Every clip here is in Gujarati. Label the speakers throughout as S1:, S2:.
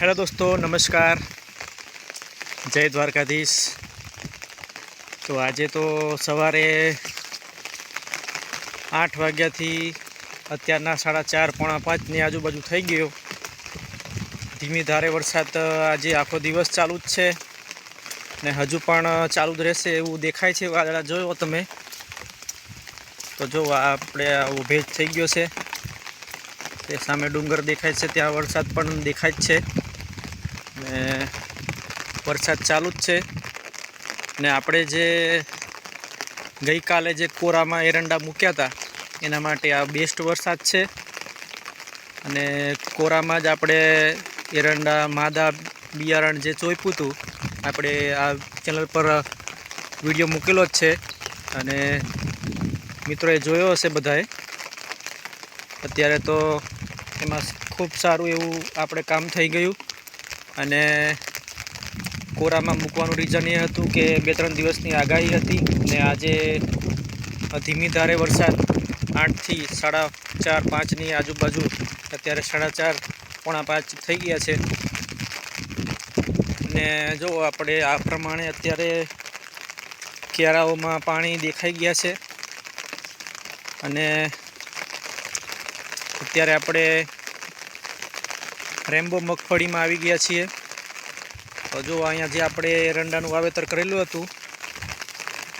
S1: હેલો દોસ્તો, નમસ્કાર. જય દ્વારકાધીશ. તો આજે તો સવારે આઠ વાગ્યાથી અત્યારના સાડા ચાર, પોણા પાંચની આજુબાજુ થઈ ગયો. ધીમી ધારે વરસાદ આજે આખો દિવસ ચાલુ જ છે. ને હજુ પણ ચાલુ જ રહેશે એવું દેખાય છે, વાદળા જોયો તમે. તો જો આપણે આવો ભેજ થઈ ગયો છે. તે સામે ડુંગર દેખાય છે, ત્યાં વરસાદ પણ દેખાય જ છે. ને વરસાદ ચાલુ જ છે. ને આપણે જે ગઈકાલે જે કોરામાં એરંડા મૂક્યા હતા, એના માટે આ બેસ્ટ વરસાદ છે. અને કોરામાં જ આપણે એરંડા, માદા, બિયારણ જે ચોપ્યું હતું, આપણે આ ચેનલ પર વીડિયો મૂકેલો જ છે. અને મિત્રોએ જોયો હશે બધાએ. અત્યારે તો એમાં ખૂબ સારું એવું આપણે કામ થઈ ગયું. અને કોરામાં મૂકવાનું રીઝન એ હતું કે બે ત્રણ દિવસની આગાહી હતી ને આજે ધીમી ધારે વરસાદ આઠથી સાડા ચાર, પાંચની આજુબાજુ, અત્યારે સાડા ચાર, પોણા પાંચ થઈ ગયા છે. ને જો આપણે આ પ્રમાણે અત્યારે કેરાઓમાં પાણી દેખાઈ ગયા છે. અને અત્યારે આપણે રેમ્બો મગફળીમાં આવી ગયા છીએ. તો જો અહીંયા જે આપણે એરંડાનું વાવેતર કરેલું હતું,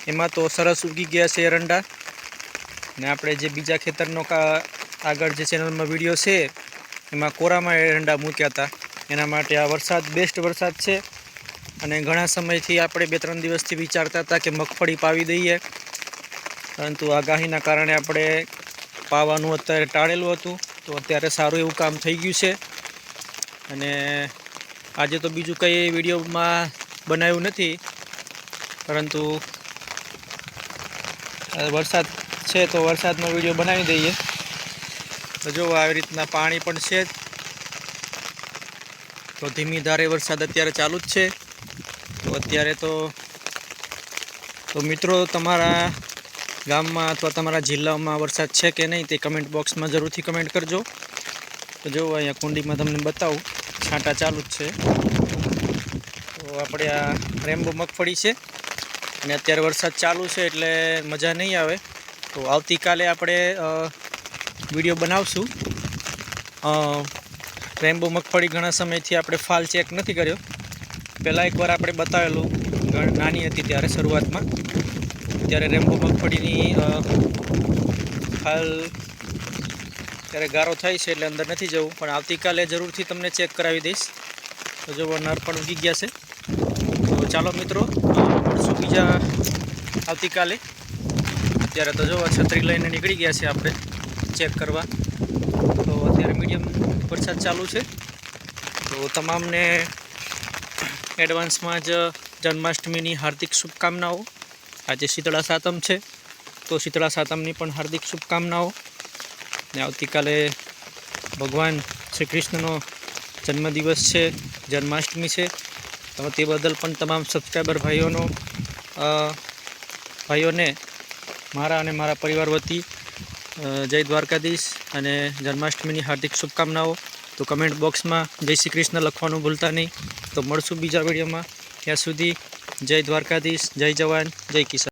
S1: એમાં તો સરસ ઉગી ગયા છે એરંડા ને આપણે જે બીજા ખેતરનો આગળ જે ચેનલમાં વીડિયો છે, એમાં કોરામાં એરંડા મૂક્યા હતા. એના માટે આ વરસાદ, બેસ્ટ વરસાદ છે. અને ઘણા સમયથી આપણે બે ત્રણ દિવસથી વિચારતા હતા કે મગફળી પાવી દઈએ. પરંતુ આગાહીના કારણે આપણે પાવાનું અત્યારે ટાળેલું હતું. તો અત્યારે સારું એવું કામ થઈ ગયું છે. અને આજે તો બીજું કંઈ વિડીયોમાં બનાવ્યું નથી, પરંતુ વરસાદ છે તો વરસાદનો વીડિયો બનાવી દઈએ. તો જો આવી રીતના પાણી પણ છે. તો ધીમી ધારે વરસાદ અત્યારે ચાલુ જ છે. તો અત્યારે તો તો મિત્રો તમારા ગામમાં અથવા તમારા જિલ્લામાં વરસાદ છે કે નહીં તે કમેન્ટ બોક્સમાં જરૂરથી કમેન્ટ કરજો. તો જો અહીંયા કુંડીમાં તમને બતાવું. છાંટા ચાલુ જ છે. તો આપણે આ રેમ્બો મગફળી છે. અને અત્યારે વરસાદ ચાલુ છે એટલે મજા નહીં આવે. તો આવતીકાલે આપણે વીડિયો બનાવશું. રેમ્બો મગફળી ઘણા સમયથી આપણે ફાલ ચેક નથી કર્યો. પહેલાં એકવાર આપણે બતાવેલું. નાની હતી ત્યારે શરૂઆતમાં. ત્યારે રેમ્બો મગફળીની અ, હાલ ત્યારે ગારો થાય છે એટલે અંદર નથી જવું. પણ આવતીકાલે જરૂરથી તમને ચેક કરાવી દઈશ. તો જો નર પણ ઉગી ગયા છે. તો ચાલો મિત્રો મળશું બીજા આવતીકાલે. અત્યારે તો જો છત્રી લઈને નીકળી ગયા છે આપણે ચેક કરવા. તો અત્યારે મીડિયમ વરસાદ ચાલુ છે. તો તમામને એડવાન્સમાં જ જન્માષ્ટમીની હાર્દિક શુભકામનાઓ. આજે શીતળા સાતમ છે. તો શીતળા સાતમની પણ હાર્દિક શુભકામનાઓ. ને આવતીકાલે ભગવાન શ્રી કૃષ્ણનો જન્મદિવસ છે, જન્માષ્ટમી છે. તો તે બદલ પણ તમામ સબસ્ક્રાઈબર ભાઈઓનો ભાઈઓને મારા અને મારા પરિવાર વતી જય દ્વારકાધીશ અને જન્માષ્ટમીની હાર્દિક શુભકામનાઓ. તો કમેન્ટ બોક્સમાં જય શ્રી કૃષ્ણ લખવાનું ભૂલતા નહીં. તો મળશું બીજા વિડીયોમાં. ત્યાં સુધી જય દ્વારકાધીશ, જય જવાન, જય કિસાન.